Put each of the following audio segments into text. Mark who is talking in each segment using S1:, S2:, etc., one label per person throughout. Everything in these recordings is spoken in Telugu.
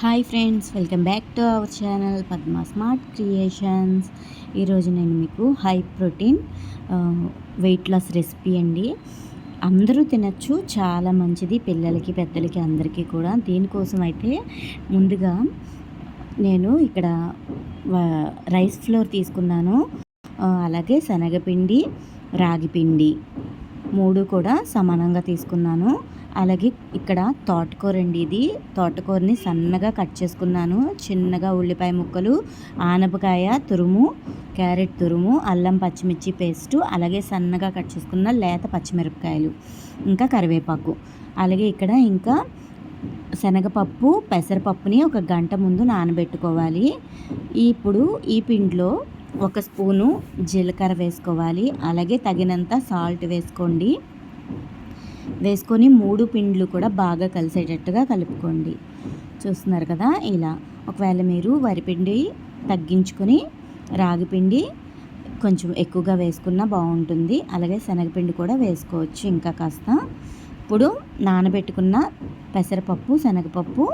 S1: Hi friends welcome back to our channel Padma smart creations. ఈరోజు నేను మీకు high protein weight loss recipe అండి. అందరూ తినచ్చు చాలా మంచిది పిల్లలకి పెద్దలకి అందరికీ కూడా. దీనికోసం అయితే ముందుగా నేను ఇక్కడ రైస్ ఫ్లోర్ తీసుకున్నాను. అలాగే శనగపిండి రాగిపిండి మూడు కూడా సమానంగా తీసుకున్నాను. అలాగే ఇక్కడ తోటకూర అండి ఇది. తోటకూరని సన్నగా కట్ చేసుకున్నాను. చిన్నగా ఉల్లిపాయ ముక్కలు ఆనపకాయ తురుము క్యారెట్ తురుము అల్లం పచ్చిమిర్చి పేస్టు అలాగే సన్నగా కట్ చేసుకున్న లేత పచ్చిమిరపకాయలు ఇంకా కరివేపాకు. అలాగే ఇక్కడ ఇంకా శనగపప్పు పెసరపప్పుని ఒక గంట ముందు నానబెట్టుకోవాలి. ఇప్పుడు ఈ పిండిలో ఒక స్పూను జీలకర్ర వేసుకోవాలి. అలాగే తగినంత సాల్ట్ వేసుకోండి. వేసుకొని మూడు పిండ్లు కూడా బాగా కలిసేటట్టుగా కలుపుకోండి. చూస్తున్నారు కదా ఇలా. ఒకవేళ మీరు వరిపిండి తగ్గించుకొని రాగిపిండి కొంచెం ఎక్కువగా వేసుకున్నా బాగుంటుంది. అలాగే శనగపిండి కూడా వేసుకోవచ్చు ఇంకా కాస్త. ఇప్పుడు నానబెట్టుకున్న పెసరపప్పు శనగపప్పు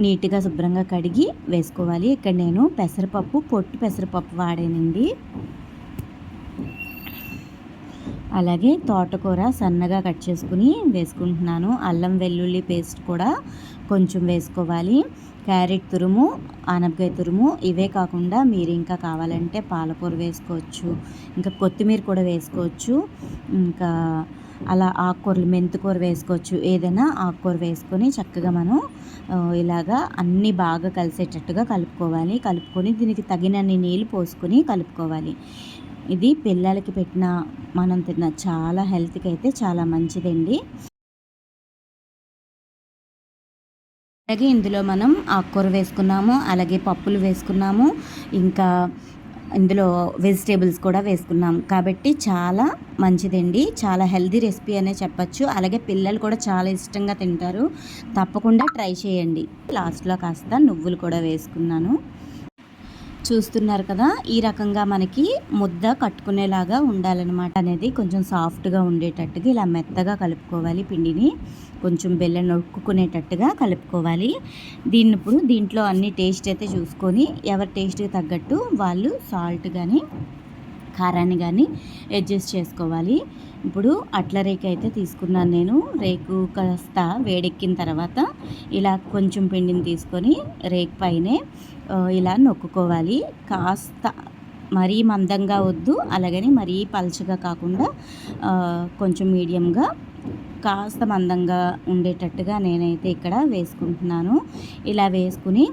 S1: నీట్గా శుభ్రంగా కడిగి వేసుకోవాలి. ఇక్కడ నేను పెసరపప్పు పొట్టు పెసరపప్పు వాడానండి. అలాగే తోటకూర సన్నగా కట్ చేసుకుని వేసుకుంటున్నాను. అల్లం వెల్లుల్లి పేస్ట్ కూడా కొంచెం వేసుకోవాలి. క్యారెట్ తురుము ఆనపకాయ తురుము ఇవే కాకుండా మీరు ఇంకా కావాలంటే పాలకూర వేసుకోవచ్చు. ఇంకా కొత్తిమీర కూడా వేసుకోవచ్చు. ఇంకా అలా ఆకుకూరలు మెంతికూర వేసుకోవచ్చు. ఏదైనా ఆకుకూర వేసుకొని చక్కగా మనం ఇలాగా అన్నీ బాగా కలిసేటట్టుగా కలుపుకోవాలి. కలుపుకొని దీనికి తగినన్ని నీళ్ళు పోసుకొని కలుపుకోవాలి. ఇది పిల్లలకి పెట్టిన మనం తిన్న చాలా హెల్త్కి అయితే చాలా మంచిదండి. అలాగే ఇందులో మనం ఆకుకూర వేసుకున్నాము అలాగే పప్పులు వేసుకున్నాము ఇంకా ఇందులో వెజిటేబుల్స్ కూడా వేసుకున్నాం. కాబట్టి చాలా మంచిదండి. చాలా హెల్దీ రెసిపీ అనే చెప్పచ్చు. అలాగే పిల్లలు కూడా చాలా ఇష్టంగా తింటారు. తప్పకుండా ట్రై చేయండి. లాస్ట్లో కాస్త నువ్వులు కూడా వేసుకున్నాను. చూస్తున్నారు కదా ఈ రకంగా మనకి ముద్ద కట్టుకునేలాగా ఉండాలన్నమాట అనేది కొంచెం సాఫ్ట్గా ఉండేటట్టుగా ఇలా మెత్తగా కలుపుకోవాలి పిండిని. కొంచెం బెల్లం నొక్కునేటట్టుగా కలుపుకోవాలి. దీన్ని ఇప్పుడు దీంట్లో అన్ని టేస్ట్ అయితే చూసుకొని ఎవరి టేస్ట్కి తగ్గట్టు వాళ్ళు సాల్ట్ కానీ కారాన్ని కానీ అడ్జస్ట్ చేసుకోవాలి. ఇప్పుడు అట్ల రేకు అయితే తీసుకున్నాను నేను. రేకు కాస్త వేడెక్కిన తర్వాత ఇలా కొంచెం పిండిని తీసుకొని రేకు పైనే ఇలా నొక్కుకోవాలి. కాస్త మరీ మందంగా వద్దు అలాగని మరీ పలచగా కాకుండా కొంచెం మీడియంగా కాస్త మందంగా ఉండేటట్టుగా నేనైతే ఇక్కడ వేసుకుంటున్నాను. ఇలా వేసుకుని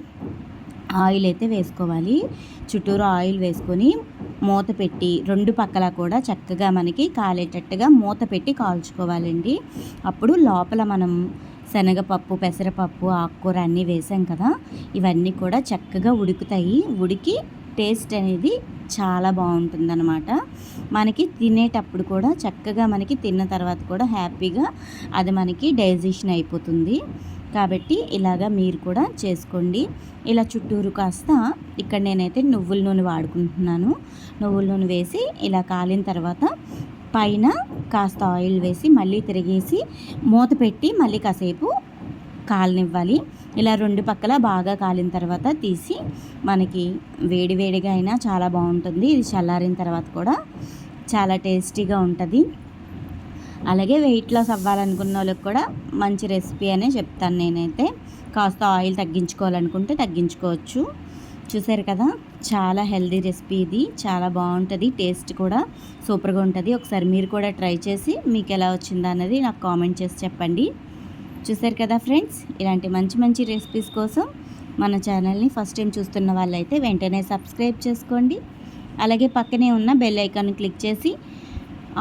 S1: ఆయిల్ అయితే వేసుకోవాలి. చుట్టూరు ఆయిల్ వేసుకొని మూత పెట్టి రెండు పక్కల కూడా చక్కగా మనకి కాలేటట్టుగా మూత పెట్టి కాల్చుకోవాలండి. అప్పుడు లోపల మనం శనగపప్పు పెసరపప్పు ఆకుకూర అన్నీ వేసాం కదా ఇవన్నీ కూడా చక్కగా ఉడుకుతాయి. ఉడికి టేస్ట్ అనేది చాలా బాగుంటుందన్నమాట. మనకి తినేటప్పుడు కూడా చక్కగా మనకి తిన్న తర్వాత కూడా హ్యాపీగా అది మనకి డైజెషన్ అయిపోతుంది. కాబట్టి ఇలాగా మీరు కూడా చేసుకోండి. ఇలా చుట్టూరు కాస్త ఇక్కడ నేనైతే నువ్వుల నూనె వాడుకుంటున్నాను. నువ్వుల నూనె వేసి ఇలా కాలిన తర్వాత పైన కాస్త ఆయిల్ వేసి మళ్ళీ తిరిగేసి మూత పెట్టి మళ్ళీ కాసేపు కాలనివ్వాలి. ఇలా రెండు పక్కల బాగా కాలిన తర్వాత తీసి మనకి వేడి వేడిగా అయినా చాలా బాగుంటుంది. ఇది చల్లారిన తర్వాత కూడా చాలా టేస్టీగా ఉంటుంది. అలాగే వెయిట్ లాస్ అవ్వాలనుకున్న వాళ్ళకి కూడా మంచి రెసిపీ అనే చెప్తాను నేనైతే. కాస్త ఆయిల్ తగ్గించుకోవాలనుకుంటే తగ్గించుకోవచ్చు. చూసారు కదా? చాలా హెల్దీ రెసిపీ ఇది. చాలా బాగుంటుంది. టేస్ట్ కూడా సూపర్గా ఉంటుంది. ఒకసారి మీరు కూడా ట్రై చేసి మీకు ఎలా వచ్చిందా అన్నది నాకు కామెంట్ చేసి చెప్పండి. చూసారు కదా ఫ్రెండ్స్ ఇలాంటి మంచి మంచి రెసిపీస్ కోసం మన ఛానల్ని ఫస్ట్ టైం చూస్తున్న వాళ్ళైతే వెంటనే సబ్స్క్రైబ్ చేసుకోండి. అలాగే పక్కనే ఉన్న బెల్ ఐకాన్ క్లిక్ చేసి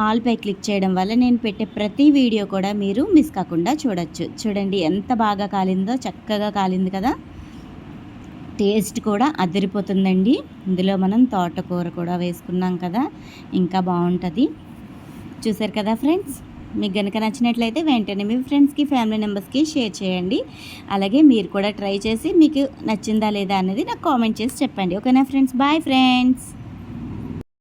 S1: ఆల్పై క్లిక్ చేయడం వల్ల నేను పెట్టే ప్రతి వీడియో కూడా మీరు మిస్ కాకుండా చూడొచ్చు. చూడండి ఎంత బాగా కాలిందో చక్కగా కాలింది కదా. టేస్ట్ కూడా అదిరిపోతుందండి. ఇందులో మనం తోటకూర కూడా వేసుకున్నాం కదా. ఇంకా బాగుంటుంది. చూసారు కదా ఫ్రెండ్స్? మీకు కనుక నచ్చినట్లయితే వెంటనే మీ ఫ్రెండ్స్కి ఫ్యామిలీ మెంబర్స్కి షేర్ చేయండి. అలాగే మీరు కూడా ట్రై చేసి మీకు నచ్చిందా లేదా అనేది నాకు కామెంట్ చేసి చెప్పండి. ఓకేనా ఫ్రెండ్స్? Bye friends!